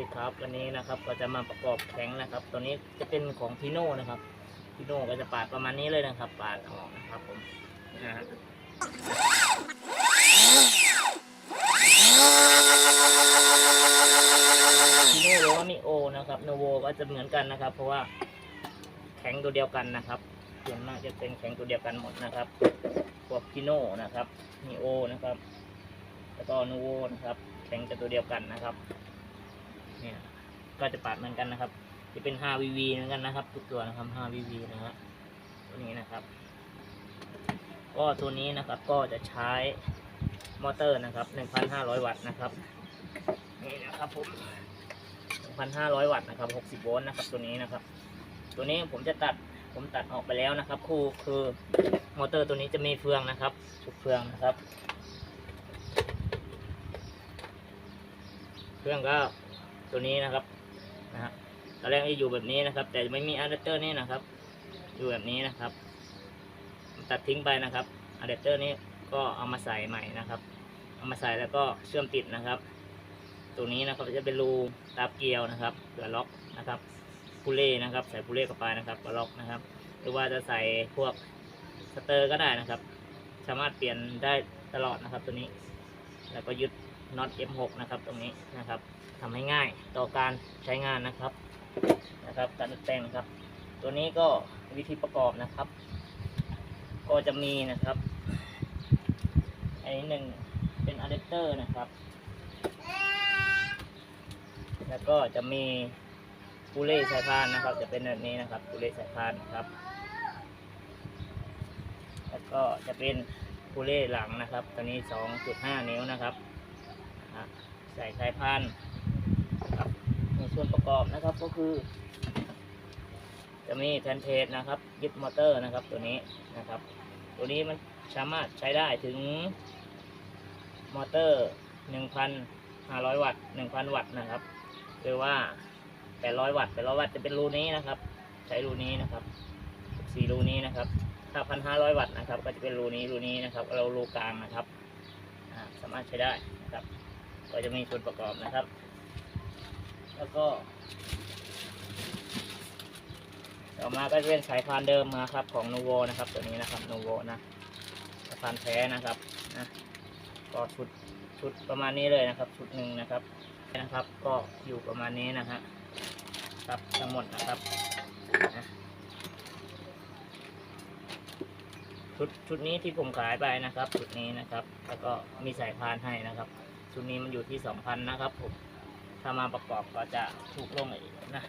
ดีครับวันนี้นะครับก็จะมาประกอบแข็งนะครับ ตัวนี้จะเป็นของพีโน่นะครับพีโน่ก็จะปาดประมาณนี้เลยนะครับ ปาดออกนะครับผมนะฮะพีโน่หรือว่ามิโอนะครับโนโวก็จะเหมือนกันนะครับ เพราะว่าแข็งตัวเดียวกันนะครับส่วนมากจะเป็นแข็งตัวเดียวกันหมดนะครับพวกพีโน่นะครับมิโอนะครับแล้วก็นูโวนะครับแข็งจะตัวเดียวกันนะครับ เนี่ยก็จะปาดเหมือนกันนะครับ จะเป็น 5VV เหมือนกันนะครับ ทุกตัวนะครับ 5VV นะฮะตัวนี้นะครับ ก็ตัวนี้นะครับก็จะใช้มอเตอร์นะครับ 1,500 วัตต์นะครับนี่นะครับผม1,500 วัตต์นะครับ 60 โวลต์นะครับ ตัวนี้นะครับ ตัวนี้ผมจะตัดผมตัดออกไปแล้วนะครับ คู่คือมอเตอร์ตัวนี้จะมีเฟืองนะครับชุดเฟืองนะครับเครื่องก็ ตัวนี้นะครับนะฮะตอนแรกจะอยู่แบบนี้นะครับ แต่ไม่มีอะแดปเตอร์นี่นะครับ อยู่แบบนี้นะครับ ตัดทิ้งไปนะครับอะแดปเตอร์นี้ก็เอามาใส่ใหม่นะครับ เอามาใส่แล้วก็เชื่อมติดนะครับ ตัวนี้นะครับจะเป็นรูตาเกลียวนะครับเผื่อล็อกนะครับพูเล่นะครับ ใส่พูเล่เข้าไปนะครับก็ล็อกนะครับ หรือว่าจะใส่พวกสเตอร์ก็ได้นะครับ สามารถเปลี่ยนได้ตลอดนะครับตัวนี้ แล้วก็ยึด น็อต M6 นะครับ ตรงนี้นะครับทำให้ง่ายต่อการใช้งานนะครับนะครับ การติดแต่งครับ ตัวนี้ก็วิธีประกอบนะครับ ก็จะมีนะครับอันนี้หนึ่งเป็นอะแดปเตอร์นะครับ แล้วก็จะมีปูเล่สายพานนะครับ จะเป็นแบบนี้นะครับปูเล่สายพานครับ แล้วก็จะเป็นปูเล่หลังนะครับ ตัวนี้ 2.5 นิ้วนะครับะใส่สายพานครับในส่วนประกอบนะครับก็คือ จะมีแทนเพจนะครับ ยึดมอเตอร์นะครับตัวนี้นะครับ ตัวนี้มันสามารถใช้ได้ถึงมอเตอร์ 1,500 วัตต์ 1,000 วัตต์นะครับหรือว่า 800 วัตต์ 800 วัตต์จะเป็นรูนี้นะครับ ใช้รูนี้นะครับสี่รูนี้นะครับ ถ้า 1,500 วัตต์นะครับ ก็จะเป็นรูนี้รูนี้นะครับ เรารูกลางนะครับสามารถใช้ได้นะครับ ก็จะมีส่วนประกอบนะครับ แล้วก็ต่อมาก็จะเป็นสายพานเดิมมาครับ ของนูโวนะครับ ตัวนี้นะครับนูโวนะสายพานแท้นะครับนะก็ชุดชุดประมาณนี้เลยนะครับ ชุดหนึ่งนะครับนะครับ ก็อยู่ประมาณนี้นะฮะครับทั้งหมดนะครับนะชุดชุดนี้ที่ผมขายไปนะครับ ชุดนี้นะครับ แล้วก็มีสายพานให้นะครับ ชุดนี้มันอยู่ที่สองพันนะครับผมถ้ามาประกอบก็จะถูกลงอีกนะ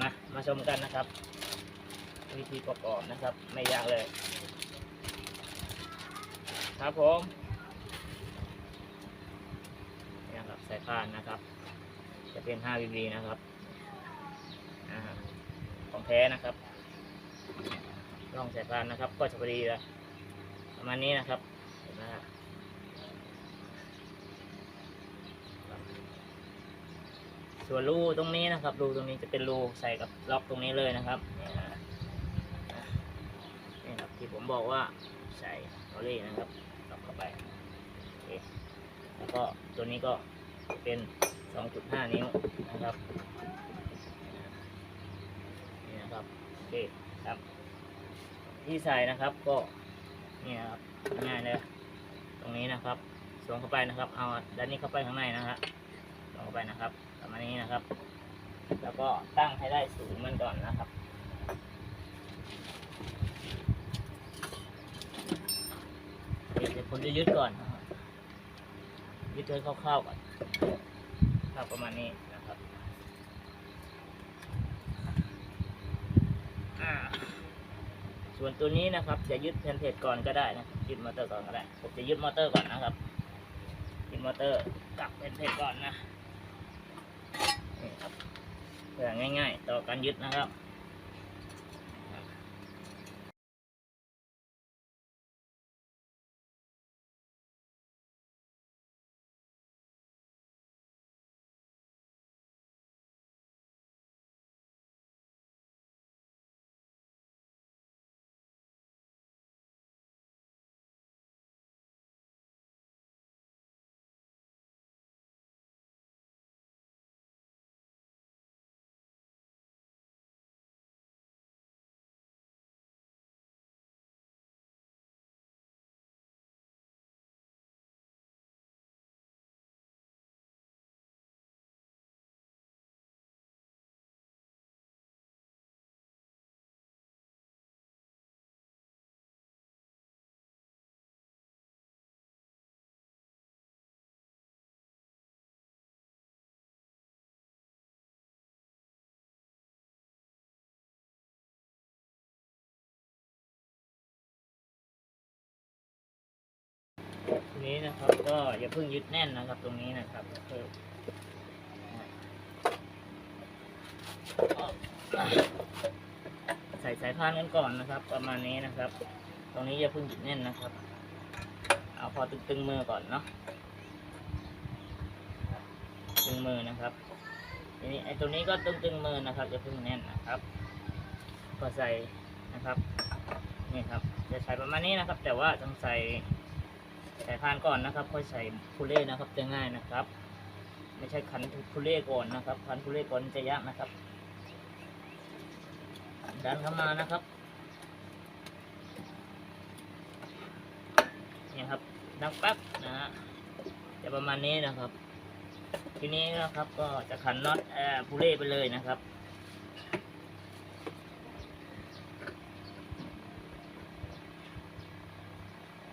มามาชมกันนะครับ วิธีประกอบนะครับ ไม่ยากเลย ครับผมนี่ครับสายพานนะครับ จะเป็น 5VV นะครับอของแท้นะครับร่องสายพานนะครับ ก็จะพอดีเลยประมาณนี้นะครับเห็นไหมฮะครับ ส่วนรูตรงนี้นะครับ รูตรงนี้จะเป็นรูใส่กับล็อกตรงนี้เลยนะครับนี่ครับที่ผมบอกว่าใส่ลอรี่นะครับล็อกเข้าไปแล้วก็ตัวนี้ก็เป็น 2.5 นิ้วนะครับนี่นะครับโอเคครับที่ใส่นะครับก็นี่นครับง่ายเลยตรงนี้นะครับสวมเข้าไปนะครับ เอาด้านนี้เข้าไปข้างในนะฮะสวมเข้าไปนะครับ ประมาณนี้นะครับ แล้วก็ตั้งให้ได้สูงมันก่อนนะครับ เดี๋ยวผมจะยึดก่อนยึดให้คร่าวๆก่อนครับประมาณนี้นะครับส่วนตัวนี้นะครับ จะยึดแผ่นเพจก่อนก็ได้นะยึดมอเตอร์ก่อนก็ได้ผมจะยึดมอเตอร์ก่อนนะครับยึดมอเตอร์กับแผ่นเพจก่อนนะ ครับเพื่อง่าย ๆ ต่อการยึดนะครับ นี้นะครับ ก็อย่าเพิ่งยึดแน่นนะครับ ตรงนี้นะครับก็คือใส่สายพานกันก่อนนะครับ ประมาณนี้นะครับ ตรงนี้อย่าเพิ่งยึดแน่นนะครับ เอาพอตึงๆมือก่อนเนาะตึงมือนะครับทีนี้ไอ้ตรงนี้ก็ตึงๆมือนะครับอย่าเพิ่งแน่นนะครับก็ใส่นะครับนี่ครับจะใส่ประมาณนี้นะครับ แต่ว่าต้องใส่ ใส่พานก่อนนะครับค่อยใส่พูเล่นะครับ จะง่ายนะครับ ไม่ใช่ขันพูเล่ก่อนนะครับขันพูเล่ก่อนจะยากนะครับดันเข้ามานะครับเนี่ยครับดังปั๊บนะฮะจะประมาณนี้นะครับ ทีนี้นะครับก็จะขันน็อตเอ่อพูเล่ไปเลยนะครับ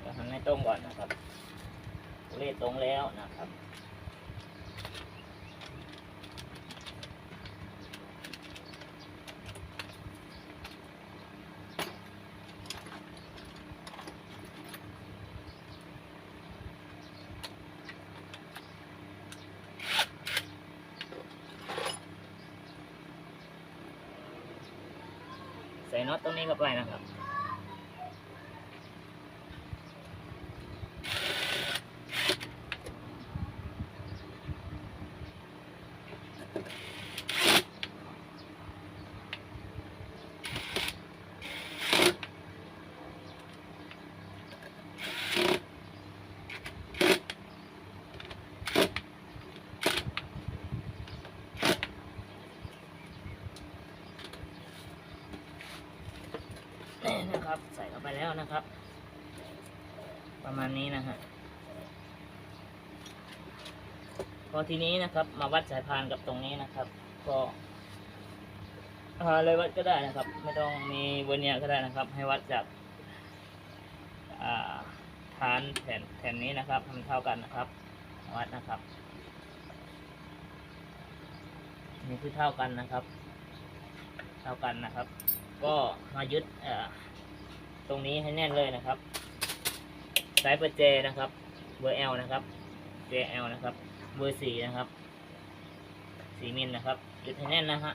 จะหันให้ตรงก่อนนะครับพู เล่ตรงแล้วนะครับ ใส่น็อตตรงนี้เข้าไปนะครับ นี่นะครับ ใส่เข้าไปแล้ว นะครับ ประมาณนี้นะฮะพอทีนี้นะครับ มาวัดสายพานกับตรงนี้นะครับ ก็หาอะไรวัดก็ได้นะครับ ไม่ต้องมีเวเนียก็ได้นะครับ ให้วัดจากฐานแผ่นแผ่นนี้นะครับทำเท่ากันนะครับ วัดนะครับนี่คือเท่ากันนะครับ เท่ากันนะครับ ก็มายึดเอ่อ ตรงนี้ให้แน่นเลยนะครับสายประแจนะครับ เบอร์ L นะครับ JL นะครับ เบอร์สี่นะครับสี่มิลนะครับยึดให้แน่นนะฮะ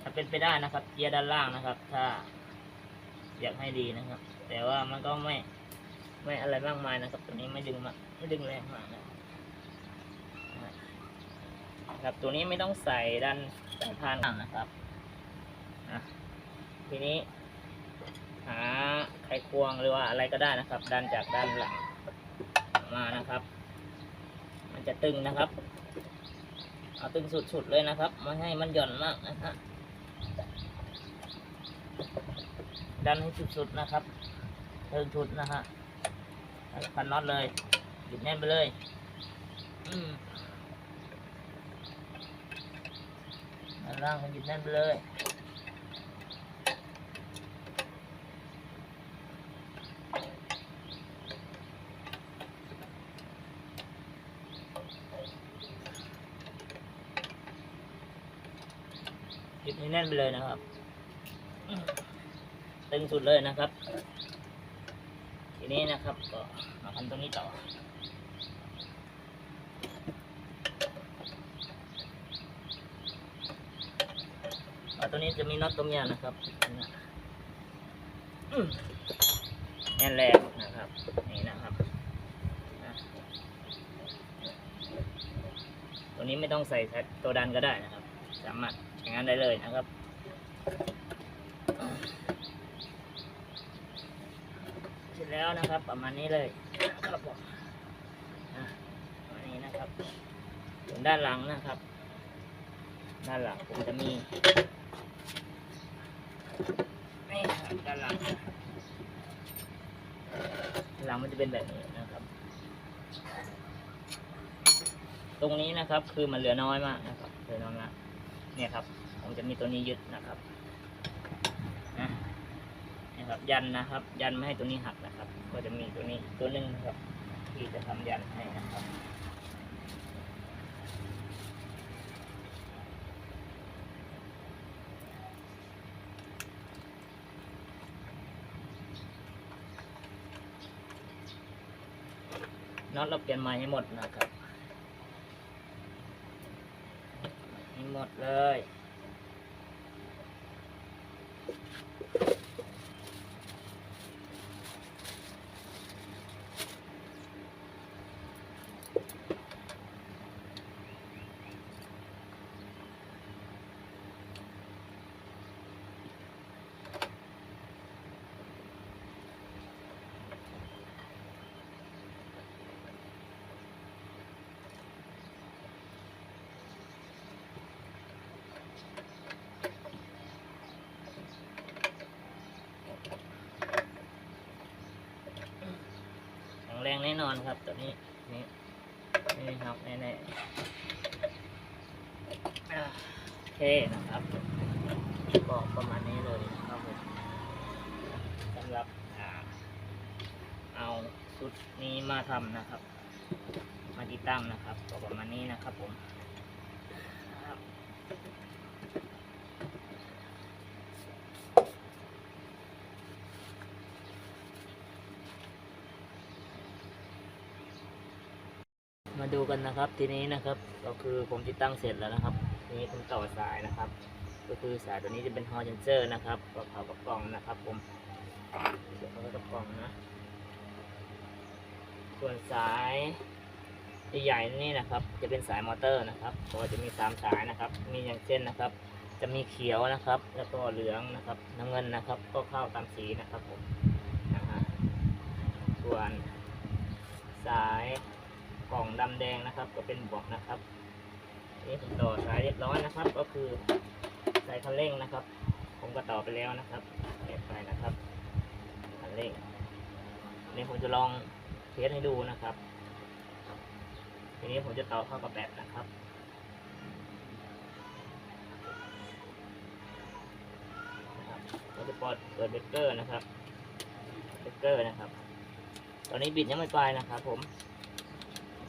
ถ้าเป็นไปได้นะครับเกียร์ด้านล่างนะครับ ถ้าอยากให้ดีนะครับ แต่ว่ามันก็ไม่ไม่อะไรมากมายนะครับ ตัวนี้ไม่ดึงมากไม่ดึงแรงมากนะครับ ตัวนี้ไม่ต้องใส่ด้านสายพานนะครับทีนี้ หาไขควงหรือว่าอะไรก็ได้นะครับ ดันจากด้านหลังมานะครับ มันจะตึงนะครับ เอาตึงสุดๆเลยนะครับไม่ให้มันหย่อนมากนะฮะดันให้สุดๆนะครับตึงสุดนะฮะพันน็อตเลยหยุดแน่นไปเลยอืมด้านล่างมันหยุดแน่นไปเลย ให้แน่นไปเลยนะครับ ตึงสุดเลยนะครับ ทีนี้นะครับก็มาทำตรงนี้ต่อตัวนี้จะมีน็อตตรงนี้นะครับแน่นแรงนะครับ นี่นะครับตัวนี้ไม่ต้องใส่ตัวดันก็ได้นะครับ สามารถ ใช้งานได้เลยนะครับ เสร็จแล้วนะครับ ประมาณนี้เลยครับผมอะประมาณนี้นะครับส่วนด้านหลังนะครับ ด้านหลังผมจะมีนี่ครับด้านหลังหลังมันจะเป็นแบบนี้นะครับ ตรงนี้นะครับคือมันเหลือน้อยมากนะครับเหลือน้อยมากเนี่ยครับ ผมจะมีตัวนี้ยึดนะครับนะนะครับ ยันนะครับ ยันไม่ให้ตัวนี้หักนะครับ ก็จะมีตัวนี้ตัวหนึงนะครับ ที่จะทำยันให้นะครับน็อตเราเปลี่ยนใหม่ให้หมดนะครับ ให้หมดเลย แรงแน่นอนครับตัวนี้นี่ นี่ครับแน่ๆโอเคนะครับบอกประมาณนี้เลยนะครับผมสำหรับเอาชุดนี้มาทำนะครับ มาติดตั้งนะครับก็ประมาณนี้นะครับผมครับมา ดูกันนะครับ ทีนี้นะครับ ก็คือผมติดตั้งเสร็จแล้วนะครับทีนี้ผมต่อสายนะครับ ก็คือสายตัวนี้จะเป็นฮอร์เจนเซอร์นะครับก็เข้ากับกล่องนะครับ ผมเสียบเข้ากับกล่องนะ ส่วนสายใหญ่ๆนี่นะครับ จะเป็นสายมอเตอร์นะครับก็จะมีสามสายนะครับ มีอย่างเช่นนะครับ จะมีเขียวนะครับ แล้วก็เหลืองนะครับ น้ำเงินนะครับ ก็เข้าตามสีนะครับผมนะฮะส่วนสาย กล่องดำแดงนะครับ ก็เป็นบวกนะครับนี่ผมต่อสายเรียบร้อยนะครับ ก็คือใสายคันเร่งนะครับ ผมก็ต่อไปแล้วนะครับเรียบไปนะครับคันเร่งนี่ผมจะลองเทสให้ดูนะครับทีนี้ผมจะต่อเข้ากับแบตนะครับเราจะปิดเปิดเบรกเกอร์นะครับเบรกเกอร์นะครับ ตอนนี้บิดยังไม่ไปนะครับผม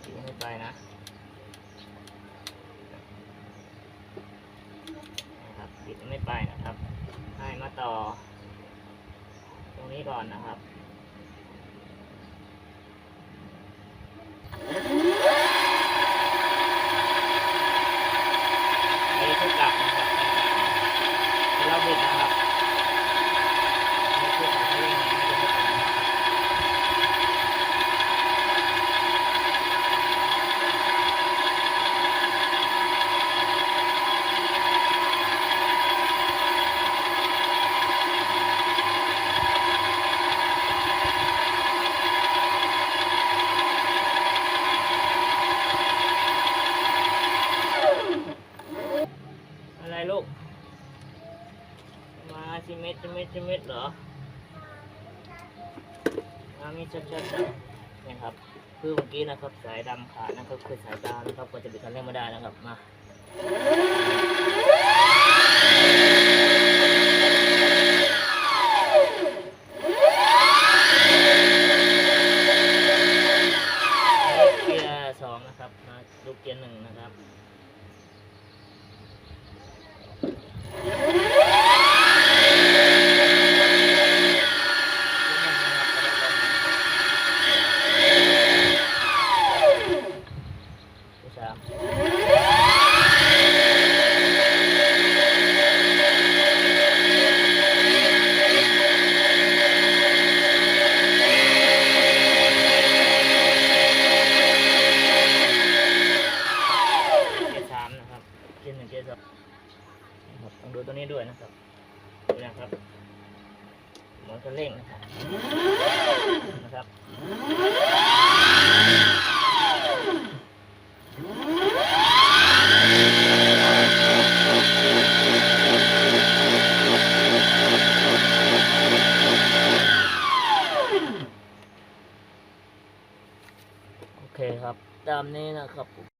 บิดยังไม่ไปนะนะครับปิดไม่ไปนะครับ ให้มาต่อ ตรงนี้ก่อนนะครับ อันนี้คือกลับนะครับที่เราบิดนะครับนี่คือสายคันเร่งนะจะไม่เป็นนะครับอะไรลูก ซิเม็ดชิเม็ดชิเม็ดเหรอมามีชัดชัดๆนะครับ คือเมื่อกี้นะครับสายดำขาดนะครับคือสายตานะครับก็จะบิดคันเร่งไม่ได้นะครับมาเกียร์สองนะครับ มาดูเกียร์หนึ่งนะครับ สามเกียร์สามนะครับ เกียร์หนึ่งเกียร์สองครับต้องดูตัวนี้ด้วยนะครับดูนะครับหมอนคันเร่งนะครับนะครับโอเคครับ ตามนี้นะครับ